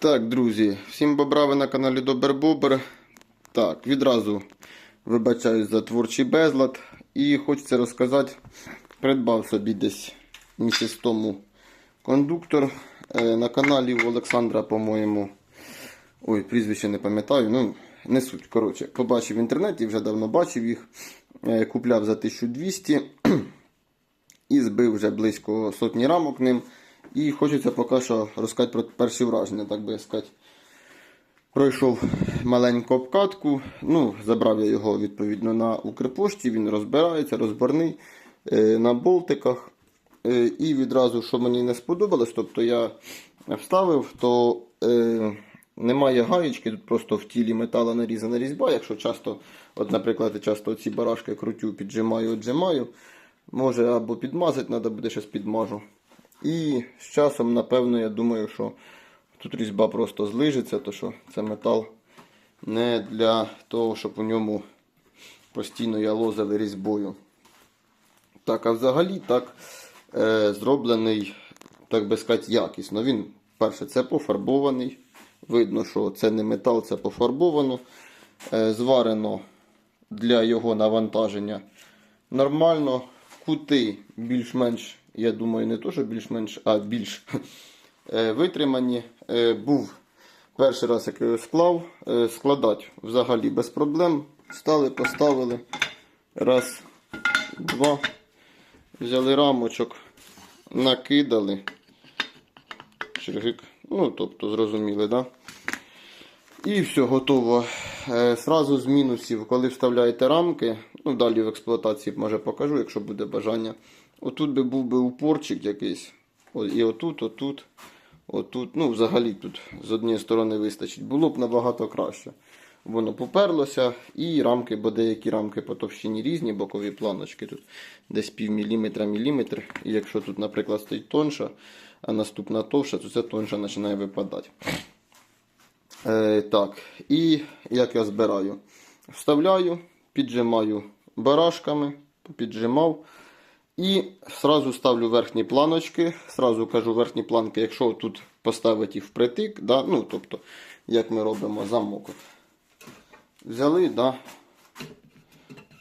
Так, друзі, всім бобра, ви на каналі Добер Бобер. Так, відразу вибачаюсь за творчий безлад. І хочеться розказати, придбав собі десь місяць тому кондуктор е, на каналі у Олександра, по-моєму. Ой, прізвище не пам'ятаю. Ну, не суть. Коротше, побачив в інтернеті, вже давно бачив їх. Е, Купляв за 1200 і збив вже близько сотні рамок ним. І хочеться поки що розказати про перші враження, так би сказати. Пройшов маленьку обкатку, ну, забрав я його відповідно на Укрпошті, він розбирається, розборний е, на болтиках. Е, і відразу, що мені не сподобалось, тобто я вставив, то е, немає гаєчки, тут просто в тілі металу нарізана різьба. Якщо часто, от, наприклад, я часто ці барашки крутю, піджимаю, віджимаю, може або підмазати, треба буде щось підмажу. І з часом, напевно, я думаю, що тут різьба просто злижиться, то що це метал не для того, щоб у ньому постійно ялозили різьбою. Так, а взагалі так е, зроблений, так би сказати, якісно. Він, перше, це пофарбований. Видно, що це не метал, це пофарбовано. Е, зварено для його навантаження нормально. Кути більш-менш, я думаю, не то, що більш-менш, а більш е, витримані. Е, був перший раз, як я його склав, е, складати взагалі без проблем. Стали, поставили. Раз, два. Взяли рамочок, накидали. Чергик. Ну, тобто, зрозуміли, да? І все, готово. Сразу з мінусів, коли вставляєте рамки, ну далі в експлуатації може покажу, якщо буде бажання. Отут би був би упорчик якийсь. І отут, отут, отут. Ну, взагалі тут з однієї сторони вистачить. Було б набагато краще. Воно поперлося, і рамки, бо деякі рамки по товщині різні, бокові планочки тут десь пів міліметра, міліметр. І якщо тут, наприклад, стоїть тонша, а наступна товща, то це тонша починає випадати. Е, так, і як я збираю? Вставляю, піджимаю барашками, піджимав. І сразу ставлю верхні планочки. Сразу кажу верхні планки, якщо тут поставити їх впритик, да, ну, тобто, як ми робимо замок. Взяли, да,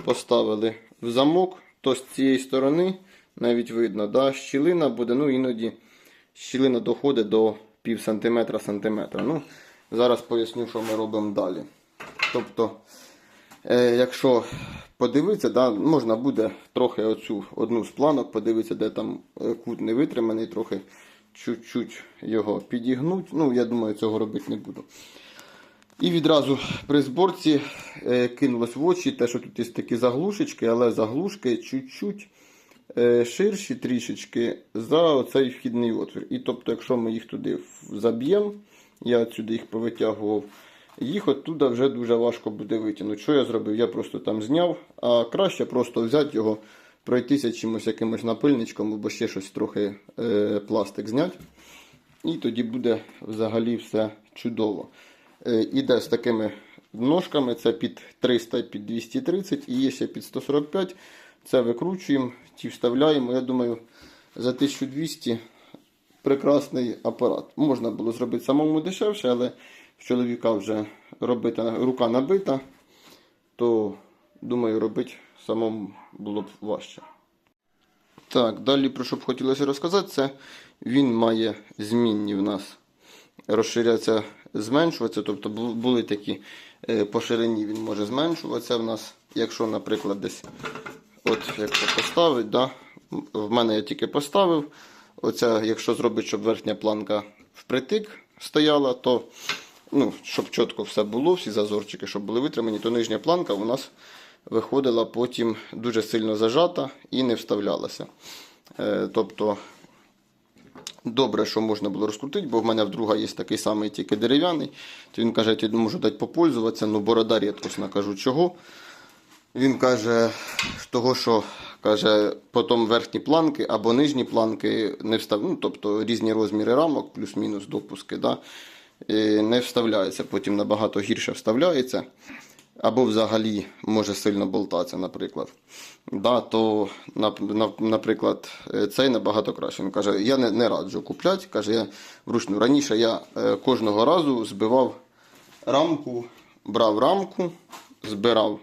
поставили в замок, то з цієї сторони навіть видно, да, щілина буде, ну іноді щілина доходить до пів сантиметра сантиметра. Ну, зараз поясню, що ми робимо далі. Тобто, якщо подивитися, да, можна буде трохи оцю одну з планок, подивитися, де там е, кут не витриманий, трохи чуть-чуть його підігнуть. Ну, я думаю, цього робити не буду. І відразу при зборці е, кинулось в очі те, що тут є такі заглушечки, але заглушки чуть-чуть е, ширші трішечки за оцей вхідний отвір. І тобто, якщо ми їх туди заб'ємо, я отсюди їх повитягував, їх оттуда вже дуже важко буде витягнути. Що я зробив? Я просто там зняв, а краще просто взяти його, пройтися чимось якимось напильничком, або ще щось трохи е, пластик зняти. І тоді буде взагалі все чудово. Е, Іде з такими ножками, це під 300 під 230 і є ще під 145. Це викручуємо, ті вставляємо. Я думаю, за 1200 прекрасний апарат. Можна було зробити самому дешевше, але в чоловіка вже робити, рука набита, то думаю, робити самому було б важче. Так, далі про що б хотілося розказати, це він має змінні в нас розширятися, зменшуватися. Тобто були такі е, по ширині він може зменшуватися в нас. Якщо, наприклад, десь от якщо поставить, да, в мене я тільки поставив. Оця, якщо зробити, щоб верхня планка впритик стояла, то ну, щоб чітко все було, всі зазорчики, щоб були витримані, то нижня планка у нас виходила потім дуже сильно зажата і не вставлялася. Е, тобто Добре, що можна було розкрутити, бо в мене в друга є такий самий, тільки дерев'яний. То він каже, я можу дати попользуватися, ну борода рідкосна. Кажу, чого. Він каже, того, що каже, потім верхні планки або нижні планки не встав... ну, тобто різні розміри рамок, плюс-мінус допуски, да, не вставляється. Потім набагато гірше вставляється. або взагалі може сильно болтатися, наприклад. Да, то, нап- нап- наприклад, е, цей набагато краще. Він каже, я не, не раджу купляти. Каже, я вручну. Раніше я е, кожного разу збивав рамку, брав рамку, збирав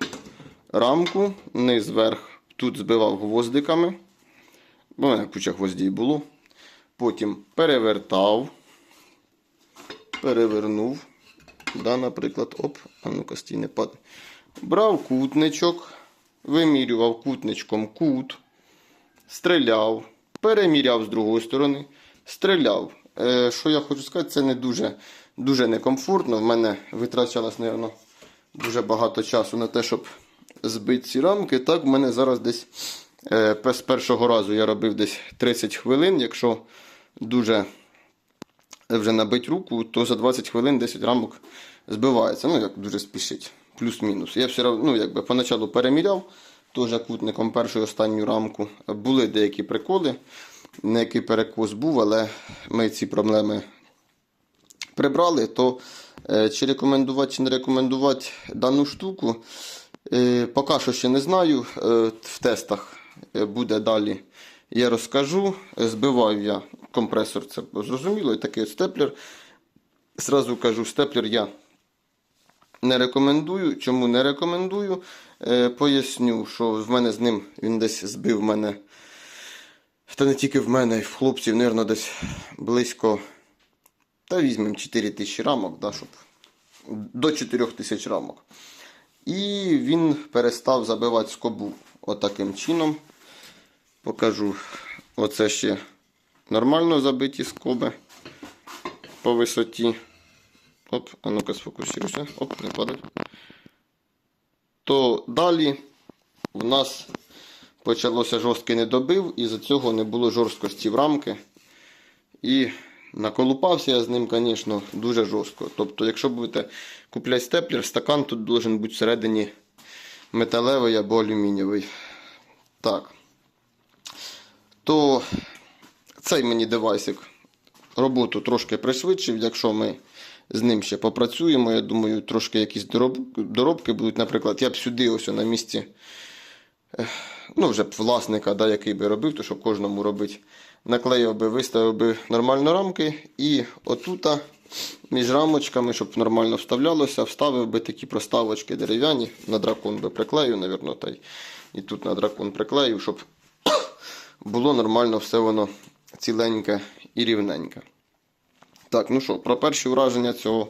рамку, низ вверх, тут збивав гвоздиками. В мене куча гвоздів було. Потім перевертав, перевернув. Да, наприклад, оп, а ну-ка стій не. Брав кутничок, вимірював кутничком кут, стріляв, переміряв з другої сторони, стріляв. Е, що я хочу сказати, це не дуже, дуже некомфортно. В мене витрачалось, мабуть, дуже багато часу на те, щоб збити ці рамки. Так, в мене зараз десь е, з першого разу я робив десь 30 хвилин. Якщо дуже вже набить руку, то за 20 хвилин 10 рамок збивається. Ну, як дуже спішить. Плюс-мінус. Я все ну, якби поначалу переміряв, теж кутником першу і останню рамку. Були деякі приколи, не який перекос був, але ми ці проблеми прибрали, то е, чи рекомендувати, чи не рекомендувати дану штуку, е, поки що ще не знаю. Е, в тестах буде далі. Я розкажу. Збиваю я компресор, це зрозуміло, і такий степлер. Зразу кажу, степлер я не рекомендую. Чому не рекомендую? Е, поясню, що в мене з ним він десь збив мене. Та не тільки в мене, і в хлопців, мабуть, десь близько. Та візьмемо 4 тисячі рамок, да, щоб до 4 тисяч рамок. І він перестав забивати скобу отаким чином. Покажу. Оце ще нормально забиті скоби по висоті. Оп, а ну-ка сфокусуйся. Оп, не падать. То далі в нас почалося жорсткий недобив, і за цього не було жорсткості в рамки. І наколупався я з ним, звісно, дуже жорстко. Тобто, якщо будете купляти степлер, стакан тут должен бути всередині металевий або алюмінієвий. Так. То цей мені девайсик роботу трошки пришвидшив, якщо ми з ним ще попрацюємо. Я думаю, трошки якісь дороб... доробки будуть. Наприклад, я б сюди ось на місці ну, вже б власника, да, який би робив, то що кожному робить. Наклеїв би, виставив би нормально рамки і отута між рамочками, щоб нормально вставлялося, вставив би такі проставочки дерев'яні. На дракон би приклеїв, мабуть, та й і тут на дракон приклеїв, щоб було нормально все воно ціленьке і рівненьке. Так, ну що, про перші враження цього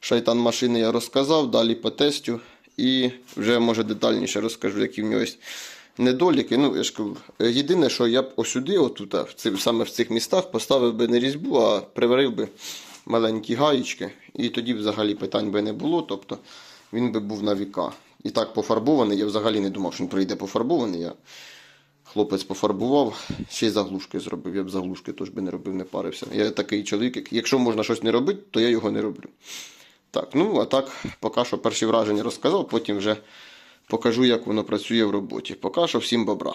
шайтан машини я розказав, далі по тестю. І вже може детальніше розкажу, які в нього є недоліки. Ну, я ж кажу, єдине, що я б осюди, отут, саме в цих містах, поставив би не різьбу, а приварив би маленькі гаєчки. І тоді взагалі питань би не було. Тобто він би був на віка. І так пофарбований. Я взагалі не думав, що він прийде пофарбований. Хлопець пофарбував, ще й заглушки зробив. Я б заглушки теж би не робив, не парився. Я такий чоловік, як- якщо можна щось не робити, то я його не роблю. Так, ну а так, поки що перші враження розказав, потім вже покажу, як воно працює в роботі. Поки що всім бобра.